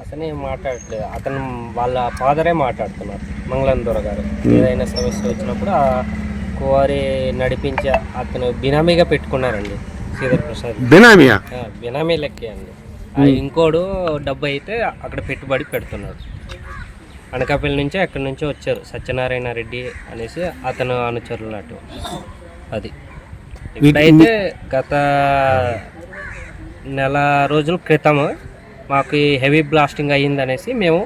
అతనే మాట్లాడట్లేదు. అతను వాళ్ళ ఫాదరే మాట్లాడుతున్నారు మంగళం దొర గారు ఏదైనా సమస్య వచ్చినప్పుడు ఆ కువారి నడిపించే అతను బినామీగా పెట్టుకున్నారండి శ్రీధర్ ప్రసాద్. బినామియా? బినామీ లెక్కే అండి. ఆ ఇంకోడు డబ్బు అయితే అక్కడ పెట్టుబడి పెడుతున్నాడు అనకాపల్లి నుంచి అక్కడి నుంచి వచ్చారు సత్యనారాయణ రెడ్డి అనేసి అతను అనుచరులు అటు. అది. ఇప్పుడైతే గత నెల రోజుల క్రితం మాకు హెవీ బ్లాస్టింగ్ అయ్యింది అనేసి మేము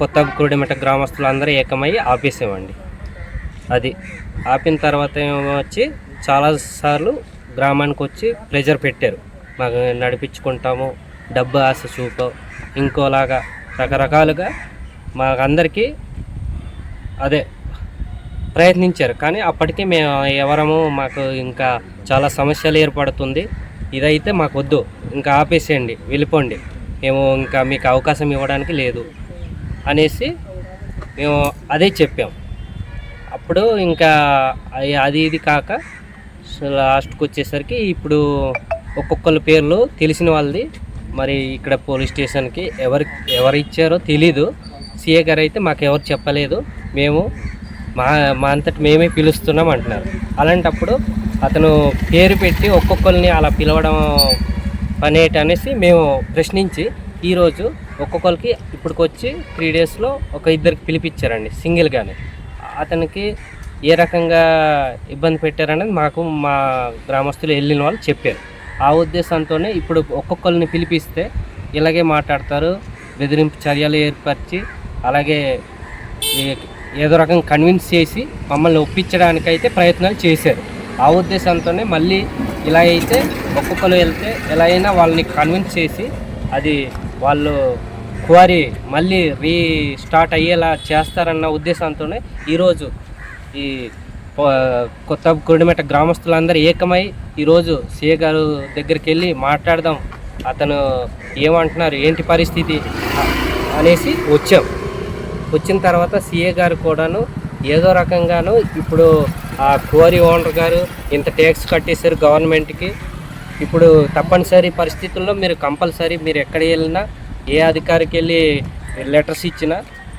కొత్త కుడిమెట గ్రామస్తులు అందరూ ఏకమై ఆపేసామండి. అది ఆపిన తర్వాత వచ్చి చాలాసార్లు గ్రామానికి వచ్చి ప్రెజర్ పెట్టారు. మాకు నడిపించుకుంటాము డబ్బు ఆశ చూపు ఇంకోలాగా రకరకాలుగా మాకందరికీ అదే ప్రయత్నించారు. కానీ అప్పటికే మేము ఎవరము మాకు ఇంకా చాలా సమస్యలు ఏర్పడుతుంది. ఇదైతే మాకు వద్దు ఇంకా ఆపేసేయండి వెళ్ళిపోండి. మేము ఇంకా మీకు అవకాశం ఇవ్వడానికి లేదు అనేసి మేము అదే చెప్పాం. అప్పుడు ఇంకా అది ఇది కాక లాస్ట్కి వచ్చేసరికి ఇప్పుడు ఒక్కొక్కరి పేర్లు తెలిసిన వాళ్ళది. మరి ఇక్కడ పోలీస్ స్టేషన్కి ఎవరి ఎవరు ఇచ్చారో తెలీదు. సీఏ గారు అయితే మాకు ఎవరు చెప్పలేదు. మేము మా మా అంతటి మేమే పిలుస్తున్నాం అంటున్నారు. అలాంటప్పుడు అతను పేరు పెట్టి ఒక్కొక్కరిని అలా పిలవడం పనేటి అనేసి మేము ప్రశ్నించి ఈరోజు ఒక్కొక్కరికి ఇప్పటికొచ్చి త్రీ డేస్లో ఒక ఇద్దరికి పిలిపించారండి సింగిల్గానే అతనికి ఏ రకంగా ఇబ్బంది పెట్టారనేది మాకు మా గ్రామస్తులు వెళ్ళిన వాళ్ళు చెప్పారు. ఆ ఉద్దేశంతోనే ఇప్పుడు ఒక్కొక్కరిని పిలిపిస్తే ఇలాగే మాట్లాడతారు బెదిరింపు చర్యలు ఏర్పరిచి అలాగే ఏదో రకంగా కన్విన్స్ చేసి మమ్మల్ని ఒప్పించడానికైతే ప్రయత్నాలు చేశారు. ఆ ఉద్దేశంతోనే మళ్ళీ ఇలా అయితే ఒక్కొక్కరు వెళ్తే ఎలా అయినా వాళ్ళని కన్విన్స్ చేసి అది వాళ్ళు క్వారీ మళ్ళీ రీస్టార్ట్ అయ్యేలా చేస్తారన్న ఉద్దేశంతోనే ఈరోజు ఈ కొత్త గుడిమెట గ్రామస్తులందరూ ఏకమై ఈరోజు సీఏ గారు దగ్గరికి వెళ్ళి మాట్లాడదాం అతను ఏమంటున్నారు ఏంటి పరిస్థితి అనేసి వచ్చాం. వచ్చిన తర్వాత సీఏ గారు కూడాను ఏదో రకంగాను ఇప్పుడు ఆ క్వారీ ఓనర్ గారు ఇంత ట్యాక్స్ కట్టేశారు గవర్నమెంట్కి. ఇప్పుడు తప్పనిసరి పరిస్థితుల్లో మీరు కంపల్సరీ మీరు ఎక్కడ వెళ్ళినా ఏ అధికారికి వెళ్ళి లెటర్స్ ఇచ్చినా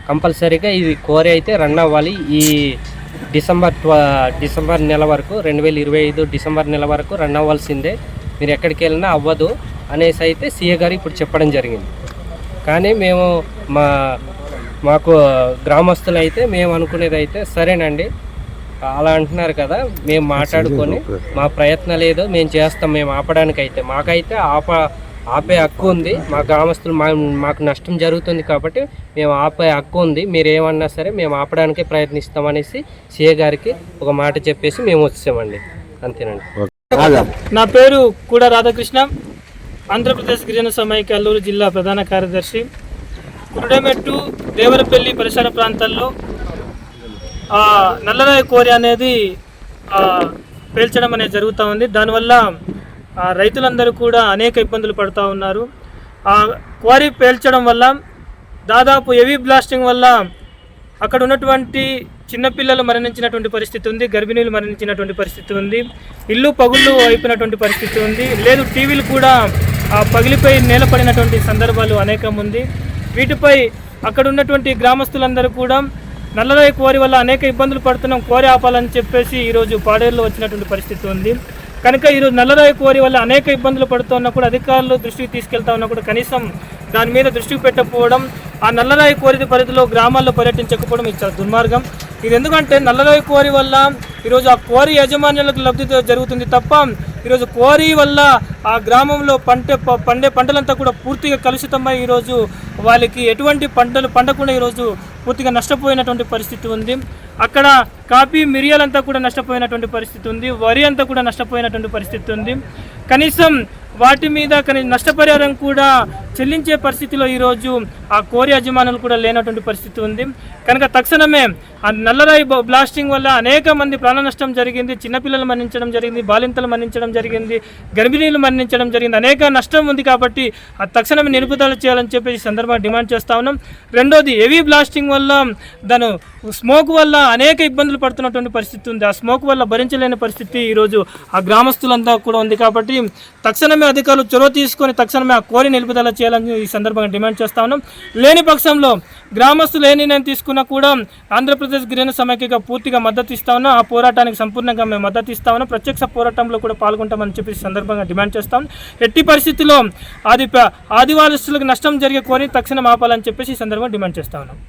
కంపల్సరీగా ఇది కోరి అయితే రన్ అవ్వాలి. ఈ డిసెంబర్ ట్వ డిసెంబర్ నెల వరకు రెండు వేల ఇరవై ఐదు డిసెంబర్ నెల వరకు రన్ అవ్వాల్సిందే. మీరు ఎక్కడికి వెళ్ళినా అవ్వదు అనేసి అయితే సీఏ గారు ఇప్పుడు చెప్పడం జరిగింది. కానీ మేము మా మాకు గ్రామస్తులు అయితే మేము అనుకునేది అయితే సరేనండి. అలా అంటున్నారు కదా మేము మాట్లాడుకొని మా ప్రయత్నం ఏదో మేము చేస్తాం మేము ఆపడానికి అయితే మాకైతే ఆప ఆపే హక్కు ఉంది. మా గ్రామస్తులు మా మాకు నష్టం జరుగుతుంది కాబట్టి మేము ఆపే హక్కు ఉంది. మీరు ఏమన్నా సరే మేము ఆపడానికే ప్రయత్నిస్తామనేసి సిఏ గారికి ఒక మాట చెప్పేసి మేము వచ్చామండి అంతేనండి. నా పేరు కూడా రాధాకృష్ణ. ఆంధ్రప్రదేశ్ గిరిజన సమైక్య అల్లూరు జిల్లా ప్రధాన కార్యదర్శి. కురుడమెట్టు దేవరపల్లి పరిసర ప్రాంతాల్లో ఆ, నల్లరాయి కోరి అనేది పేల్చడం అనేది జరుగుతూ ఉంది. దానివల్ల రైతులందరూ కూడా అనేక ఇబ్బందులు పడుతూ ఉన్నారు. ఆ క్వారీ పేల్చడం వల్ల దాదాపు హెవీ బ్లాస్టింగ్ వల్ల అక్కడ ఉన్నటువంటి చిన్నపిల్లలు మరణించినటువంటి పరిస్థితి ఉంది. గర్భిణీలు మరణించినటువంటి పరిస్థితి ఉంది. ఇల్లు పగుళ్ళు అయిపోయినటువంటి పరిస్థితి ఉంది. లేదు టీవీలు కూడా ఆ, పగిలిపోయి నేలపడినటువంటి సందర్భాలు అనేకం ఉంది. వీటిపై అక్కడ ఉన్నటువంటి గ్రామస్తులందరూ కూడా నల్లరాయి కోరి వల్ల అనేక ఇబ్బందులు పడుతున్నాం కోరి ఆపాలని చెప్పేసి ఈరోజు పాడేరులో వచ్చినటువంటి పరిస్థితి ఉంది. కనుక ఈరోజు నల్లరాయి కోరి వల్ల అనేక ఇబ్బందులు పడుతున్నా కూడా అధికారులు దృష్టికి తీసుకెళ్తా ఉన్నా కూడా కనీసం దాని మీద దృష్టికి పెట్టకపోవడం ఆ నల్లరాయి కోరి పరిధిలో గ్రామాల్లో పర్యటించకపోవడం ఇది చాలా దుర్మార్గం. ఇది ఎందుకంటే నల్లరాయి కోరి వల్ల ఈరోజు ఆ కోరి యాజమాన్యాలకు లబ్ధి జరుగుతుంది తప్ప ఈరోజు కోరి వల్ల ఆ గ్రామంలో పంట ప- పండే పంటలంతా కూడా పూర్తిగా కలుషితమై ఈరోజు వాళ్ళకి ఎటువంటి పంటలు పండకుండా ఈరోజు పూర్తిగా నష్టపోయినటువంటి పరిస్థితి ఉంది. అక్కడ కాఫీ మిరియాలంతా కూడా నష్టపోయినటువంటి పరిస్థితి ఉంది. వరి అంతా కూడా నష్టపోయినటువంటి పరిస్థితి ఉంది. కనీసం వాటి మీద కనీ నష్టపరిహారం కూడా చెల్లించే పరిస్థితిలో ఈరోజు ఆ కోరి యజమానులు కూడా లేనటువంటి పరిస్థితి ఉంది. కనుక తక్షణమే ఆ నల్లరాయి బ్లాస్టింగ్ వల్ల అనేక మంది ప్రాణ నష్టం జరిగింది. చిన్నపిల్లలు మరణించడం జరిగింది బాలింతలు మరణించడం జరిగింది గర్భిణీలు మరణించడం జరిగింది. అనేక నష్టం ఉంది కాబట్టి ఆ తక్షణమే నిలుపుదల చేయాలని చెప్పేసి ఈ సందర్భంగా డిమాండ్ చేస్తా ఉన్నాం. రెండోది హెవీ బ్లాస్టింగ్ వల్ల దాని స్మోక్ వల్ల అనేక ఇబ్బందులు పడుతున్నటువంటి పరిస్థితి ఉంది. ఆ స్మోక్ వల్ల భరించలేని పరిస్థితి ఈరోజు ఆ గ్రామస్తులంతా కూడా ఉంది కాబట్టి తక్షణమే అధికారులు చొరవ తీసుకొని తక్షణమే ఆ కోరి నిలుపుదల చేయాలని ఈ సందర్భంగా డిమాండ్ చేస్తా ఉన్నాం. లేని పక్షంలో గ్రామస్తులు ఏ నిర్ణయం తీసుకున్నా కూడా ఆంధ్రప్రదేశ్ గిరిజన సమైక్యగా పూర్తిగా మద్దతు ఇస్తా ఉన్నాం ఆ పోరాటానికి సంపూర్ణంగా మేము మద్దతు ఇస్తా ఉన్నాం. ప్రత్యక్ష పోరాటంలో కూడా పాల్గొంటామని చెప్పి సందర్భంగా డిమాండ్ చేస్తాం. ఎట్టి పరిస్థితుల్లో ఆది ఆదివారస్తులకు నష్టం జరిగే కోరి తక్షణం ఆపాలని చెప్పేసి ఈ సందర్భంగా డిమాండ్ చేస్తా ఉన్నాం.